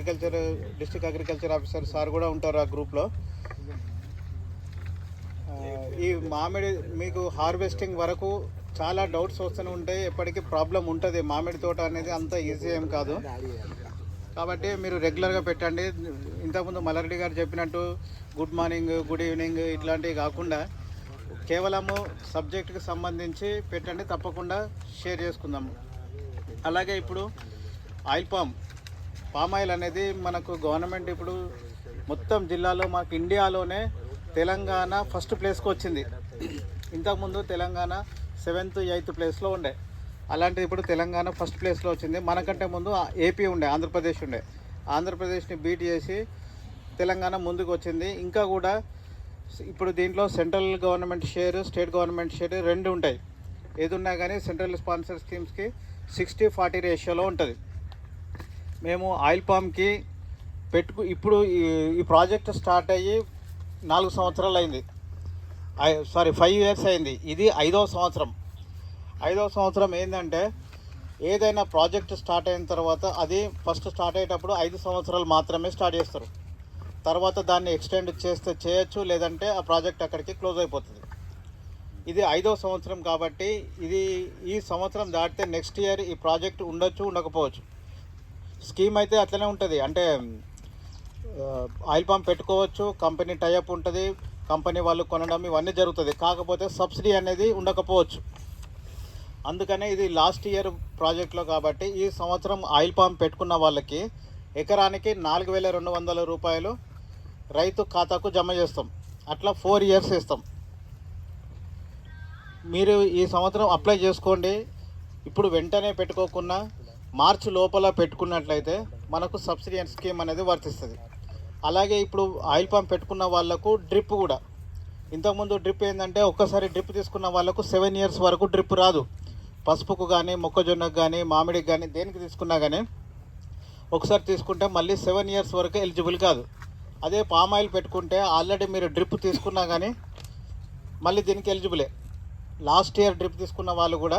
Agriculture district agriculture officer sir కూడా ఉంటారు ఆ గ్రూప్లో ఈ మామిడి మీకు హార్వెస్టింగ్ వరకు చాలా డౌట్స్ వస్తూనే ఉంటాయి. ఎప్పటికీ ప్రాబ్లం ఉంటుంది. మామిడి తోట అనేది అంత ఈజీ ఏం కాదు. కాబట్టి మీరు రెగ్యులర్గా పెట్టండి. ఇంతకుముందు మల్లారెడ్డి గారు చెప్పినట్టు గుడ్ మార్నింగ్ గుడ్ ఈవినింగ్ ఇట్లాంటివి కాకుండా కేవలము సబ్జెక్ట్కి సంబంధించి పెట్టండి. తప్పకుండా షేర్ చేసుకుందాము. అలాగే ఇప్పుడు ఆయిల్ పామ్. పామ్ ఆయిల్ అనేది మనకు గవర్నమెంట్ ఇప్పుడు మొత్తం జిల్లాలో మాకు ఇండియాలోనే తెలంగాణ ఫస్ట్ ప్లేస్కి వచ్చింది. ఇంతకుముందు తెలంగాణ సెవెంత్ ఎయిత్ ప్లేస్లో ఉండే. అలాంటిది ఇప్పుడు తెలంగాణ ఫస్ట్ ప్లేస్లో వచ్చింది. మనకంటే ముందు ఏపీ ఉండే ఆంధ్రప్రదేశ్ ఉండే. ఆంధ్రప్రదేశ్ని బీట్ చేసి తెలంగాణ ముందుకు వచ్చింది. ఇంకా కూడా ఇప్పుడు దీంట్లో central government share state government share రెండు ఉంటాయి. ఏది ఉన్నా కానీ సెంట్రల్ స్పాన్సర్ స్కీమ్స్కి సిక్స్టీ ఫార్టీ రేషియోలో ఉంటుంది. మేము ఆయిల్ పామ్కి పెట్టుకు ఇప్పుడు ఈ ఈ ప్రాజెక్ట్ స్టార్ట్ అయ్యి నాలుగు సంవత్సరాలు అయింది. సారీ ఫైవ్ ఇయర్స్ అయింది. ఇది ఐదవ సంవత్సరం. ఐదవ సంవత్సరం ఏంటంటే ఏదైనా ప్రాజెక్ట్ స్టార్ట్ అయిన తర్వాత అది ఫస్ట్ స్టార్ట్ అయ్యేటప్పుడు ఐదు సంవత్సరాలు మాత్రమే స్టార్ట్ చేస్తారు. తర్వాత దాన్ని ఎక్స్టెండ్ చేస్తే చేయొచ్చు లేదంటే ఆ ప్రాజెక్ట్ అక్కడికి క్లోజ్ అయిపోతుంది. ఇది ఐదవ సంవత్సరం కాబట్టి ఇది ఈ సంవత్సరం దాటితే నెక్స్ట్ ఇయర్ ఈ ప్రాజెక్ట్ ఉండొచ్చు ఉండకపోవచ్చు. స్కీమ్ అయితే అట్లనే ఉంటుంది. అంటే ఆయిల్ పంప్ పెట్టుకోవచ్చు కంపెనీ టైఅప్ ఉంటుంది కంపెనీ వాళ్ళు కొనడం ఇవన్నీ జరుగుతుంది. కాకపోతే సబ్సిడీ అనేది ఉండకపోవచ్చు. అందుకనే ఇది లాస్ట్ ఇయర్ ప్రాజెక్ట్లో కాబట్టి ఈ సంవత్సరం ఆయిల్ పంప్ పెట్టుకున్న వాళ్ళకి ఎకరానికి నాలుగు వేల రెండు వందల రూపాయలు రైతు ఖాతాకు జమ చేస్తాం. అట్లా ఫోర్ ఇయర్స్ ఇస్తాం మీరు ఈ సంవత్సరం అప్లై చేసుకోండి. ఇప్పుడు వెంటనే పెట్టుకోకుండా మార్చి లోపల పెట్టుకున్నట్లయితే మనకు సబ్సిడీ స్కీమ్ అనేది వర్తిస్తుంది. అలాగే ఇప్పుడు ఆయిల్ పంప్ పెట్టుకున్న వాళ్ళకు డ్రిప్ కూడా. ఇంతకుముందు డ్రిప్ ఏంటంటే ఒక్కసారి డ్రిప్ తీసుకున్న వాళ్ళకు సెవెన్ ఇయర్స్ వరకు డ్రిప్ రాదు. పసుపుకు కానీ మొక్కజొన్నకు కానీ మామిడికి కానీ దేనికి తీసుకున్నా కానీ ఒకసారి తీసుకుంటే మళ్ళీ సెవెన్ ఇయర్స్ వరకు ఎలిజిబుల్ కాదు. అదే పామ్ ఆయిల్ పెట్టుకుంటే ఆల్రెడీ మీరు డ్రిప్ తీసుకున్నా కానీ మళ్ళీ దీనికి ఎలిజిబులే. లాస్ట్ ఇయర్ డ్రిప్ తీసుకున్న వాళ్ళు కూడా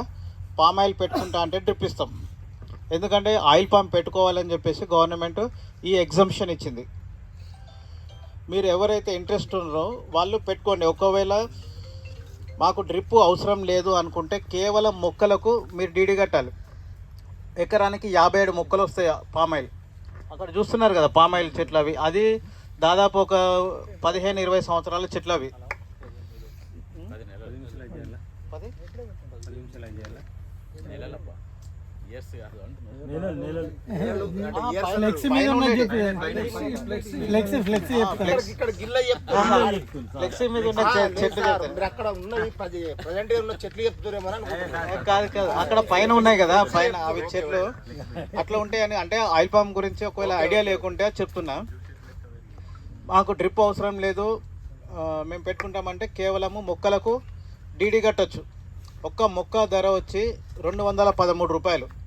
పామ్ ఆయిల్ పెట్టుకుంటా అంటే డ్రిప్ ఇస్తాం. ఎందుకంటే ఆయిల్ పంప్ పెట్టుకోవాలని చెప్పేసి గవర్నమెంట్ ఈ ఎగ్జంప్షన్ ఇచ్చింది. మీరు ఎవరైతే ఇంట్రెస్ట్ ఉన్నారో వాళ్ళు పెట్టుకోండి. ఒకవేళ మాకు డ్రిప్ అవసరం లేదు అనుకుంటే కేవలం మొక్కలకు మీరు డీడీ కట్టాలి. ఎకరానికి యాభై ఏడు మొక్కలు వస్తాయి పామ్ ఆయిల్ అక్కడ చూస్తున్నారు కదా పామ్ ఆయిల్ చెట్లు అవి. అది దాదాపు ఒక పదిహేను ఇరవై సంవత్సరాల చెట్లు అవి. పది ఫ్లెక్సీ మీద ఉన్నది చెప్పి. Flexi flexi. చెప్తా ఇక్కడ గిల్ల చెప్తా ఫ్లెక్సీ మీద ఉన్న చె- చెట్లు అక్కడ ఉన్నవి పది ప్రజెంట్ ఉన్న చెట్లు చెప్తారేమో. కాదు కాదు అక్కడ పైన ఉన్నాయి కదా పైన అవి చెట్లు. అట్లా ఉంటాయని అంటే ఆయిల్ పామ్ గురించి ఒకవేళ ఐడియా లేకుంటే చెప్తున్నా. మాకు డ్రిప్ అవసరం లేదు. మేము పెట్టుకుంటామంటే కేవలము మొక్కలకు డీడీ కట్టొచ్చు. ఒక్క మొక్క ధర వచ్చి రెండు వందల పదమూడు రూపాయలు.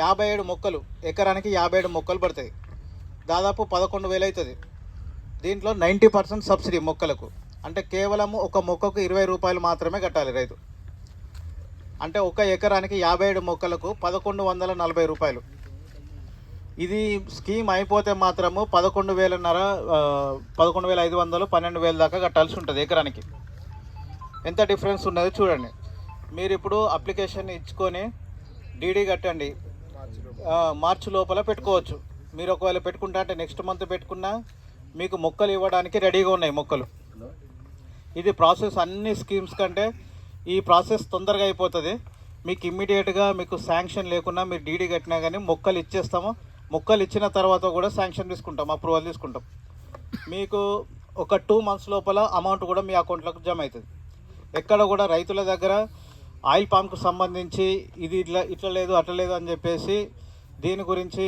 యాభై ఏడు మొక్కలు ఎకరానికి యాభై ఏడు మొక్కలు పడతాయి. దాదాపు పదకొండు వేలు అవుతుంది. దీంట్లో నైంటీ పర్సెంట్ సబ్సిడీ మొక్కలకు. అంటే కేవలము ఒక మొక్కకు ఇరవై రూపాయలు మాత్రమే కట్టాలి రైతు. అంటే ఒక ఎకరానికి యాభై ఏడు మొక్కలకు పదకొండు వందల నలభై రూపాయలు. ఇది స్కీమ్ అయిపోతే మాత్రము పదకొండు వేలన్నర పదకొండు వేల ఐదు వందలు పన్నెండు వేల దాకా కట్టాల్సి ఉంటుంది ఎకరానికి. ఎంత డిఫరెన్స్ ఉన్నది చూడండి. మీరు ఇప్పుడు అప్లికేషన్ ఇచ్చుకొని డీడీ కట్టండి. మార్చి లోపల పెట్టుకోవచ్చు. మీరు ఒకవేళ పెట్టుకుంటా అంటే నెక్స్ట్ మంత్ పెట్టుకున్నా మీకు మొక్కలు ఇవ్వడానికి రెడీగా ఉన్నాయి మొక్కలు. ఇది ప్రాసెస్ అన్ని స్కీమ్స్ కంటే ఈ ప్రాసెస్ తొందరగా అయిపోతుంది. మీకు ఇమ్మీడియట్గా మీకు శాంక్షన్ లేకున్నా మీరు డీడీ కట్టినా కానీ మొక్కలు ఇచ్చేస్తాము. మొక్కలు ఇచ్చిన తర్వాత కూడా శాంక్షన్ తీసుకుంటాం అప్రూవల్ తీసుకుంటాం. మీకు ఒక టూ మంత్స్ లోపల అమౌంట్ కూడా మీ అకౌంట్లోకి జమ అవుతుంది ఎక్కడ కూడా రైతుల దగ్గర ఆయిల్ పాంప్కు సంబంధించి ఇది ఇట్లా ఇట్లా లేదు అట్లా లేదు అని చెప్పేసి దీని గురించి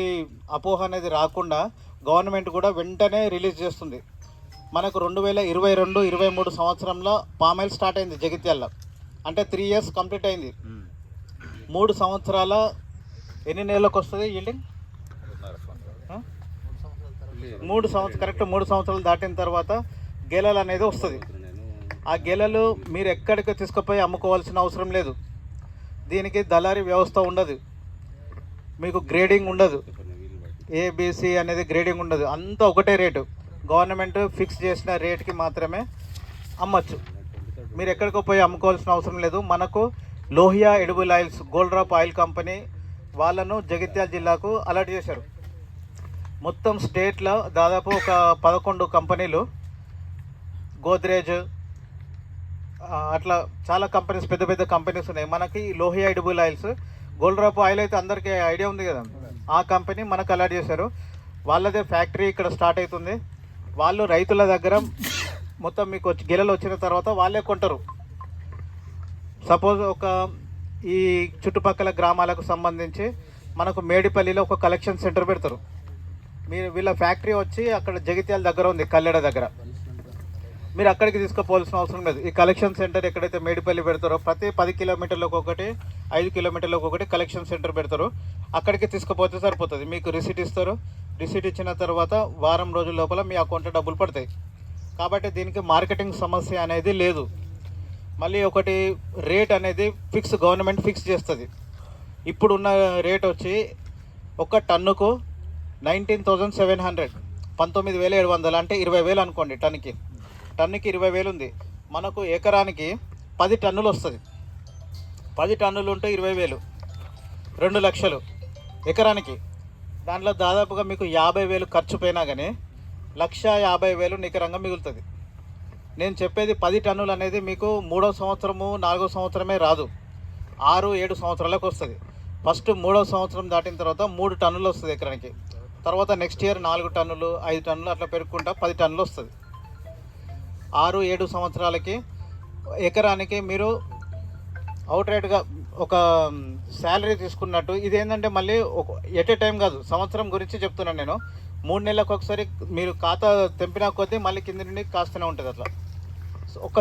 అపోహ అనేది రాకుండా గవర్నమెంట్ కూడా వెంటనే రిలీజ్ చేస్తుంది. మనకు రెండు వేల ఇరవై రెండు ఇరవై మూడు సంవత్సరంలో పామాయిల్ స్టార్ట్ అయింది జగిత్యాల అంటే త్రీ ఇయర్స్ కంప్లీట్ అయింది. మూడు సంవత్సరాల ఎన్ని నెలలకు వస్తుంది ఈల్డింగ్ మూడు సంవత్సరం కరెక్ట్ మూడు సంవత్సరాలు దాటిన తర్వాత గెలలు అనేది వస్తుంది. ఆ గెలలు మీరు ఎక్కడికి తీసుకుపోయి అమ్ముకోవాల్సిన అవసరం లేదు. దీనికి దళారీ వ్యవస్థ ఉండదు. మీకు గ్రేడింగ్ ఉండదు. ఏబిసి అనేది గ్రేడింగ్ ఉండదు. అంతా ఒకటే రేటు గవర్నమెంట్ ఫిక్స్ చేసిన రేట్కి మాత్రమే అమ్మచ్చు. మీరు ఎక్కడికో పోయి అమ్ముకోవాల్సిన అవసరం లేదు. మనకు Lohia edible oils Gold Drop oil company వాళ్ళను జగిత్యాల జిల్లాకు అలర్ట్ చేశారు. మొత్తం స్టేట్లో దాదాపు ఒక పదకొండు కంపెనీలు గోద్రేజ్ అట్లా చాలా కంపెనీస్ పెద్ద పెద్ద కంపెనీస్ ఉన్నాయి. మనకి Lohia edible oils Gold Drop oil అయితే అందరికీ ఐడియా ఉంది కదా. ఆ కంపెనీ మనకు అలర్ట్ చేశారు. వాళ్ళదే ఫ్యాక్టరీ ఇక్కడ స్టార్ట్ అవుతుంది. వాళ్ళు రైతుల దగ్గర మొత్తం మీకు వచ్చి గిలలు వచ్చిన తర్వాత వాళ్ళే కొంటారు. సపోజ్ ఒక ఈ చుట్టుపక్కల గ్రామాలకు సంబంధించి మనకు మేడిపల్లిలో ఒక కలెక్షన్ సెంటర్ పెడతారు. మీరు వీళ్ళ ఫ్యాక్టరీ వచ్చి అక్కడ జగిత్యాల దగ్గర ఉంది కల్లెడ దగ్గర. మీరు అక్కడికి తీసుకుపోవాల్సిన అవసరం లేదు. ఈ కలెక్షన్ సెంటర్ ఎక్కడైతే మేడిపల్లి పెడతారో ప్రతి పది కిలోమీటర్లకు ఒకటి ఐదు కిలోమీటర్లకు ఒకటి కలెక్షన్ సెంటర్ పెడతారు. అక్కడికి తీసుకుపోతే సరిపోతుంది. మీకు రిసీట్ ఇస్తారు. రిసీట్ ఇచ్చిన తర్వాత వారం రోజుల లోపల మీ అకౌంట్లో డబ్బులు పడతాయి. కాబట్టి దీనికి మార్కెటింగ్ సమస్య అనేది లేదు. మళ్ళీ ఒకటి రేట్ అనేది ఫిక్స్ గవర్నమెంట్ ఫిక్స్ చేస్తుంది. ఇప్పుడున్న రేట్ వచ్చి ఒక టన్నుకు నైన్టీన్ థౌజండ్ సెవెన్ హండ్రెడ్. పంతొమ్మిది వేల ఏడు వందలు అంటే ఇరవై వేలు అనుకోండి టన్నుకి. టన్నుకి ఇరవై వేలు ఉంది. మనకు ఎకరానికి పది టన్నులు వస్తుంది. పది టన్నులు ఉంటే ఇరవై వేలు రెండు లక్షలు ఎకరానికి. దాంట్లో దాదాపుగా మీకు యాభై వేలు ఖర్చు పోయినా కానీ లక్ష యాభై వేలు నికరంగా మిగులుతుంది. నేను చెప్పేది పది టన్నులు అనేది మీకు మూడో సంవత్సరము నాలుగో సంవత్సరమే రాదు. ఆరు ఏడు సంవత్సరాలకు వస్తుంది. ఫస్ట్ మూడో సంవత్సరం దాటిన తర్వాత మూడు టన్నులు వస్తుంది ఎకరానికి. తర్వాత నెక్స్ట్ ఇయర్ నాలుగు టన్నులు ఐదు టన్నులు అట్లా పెరుగుకుంటా పది టన్నులు వస్తుంది. ఆరు ఏడు సంవత్సరాలకి ఎకరానికి మీరు అవుట్ రైట్గా ఒక శాలరీ తీసుకున్నట్టు. ఇది ఏంటంటే మళ్ళీ ఒక ఎట్ ఏ టైం కాదు సంవత్సరం గురించి చెప్తున్నాను నేను. మూడు నెలలకు ఒకసారి మీరు ఖాతా తెంపినా కొద్దీ మళ్ళీ కింద నుండి కాస్తూనే ఉంటుంది అట్లా. సో ఒక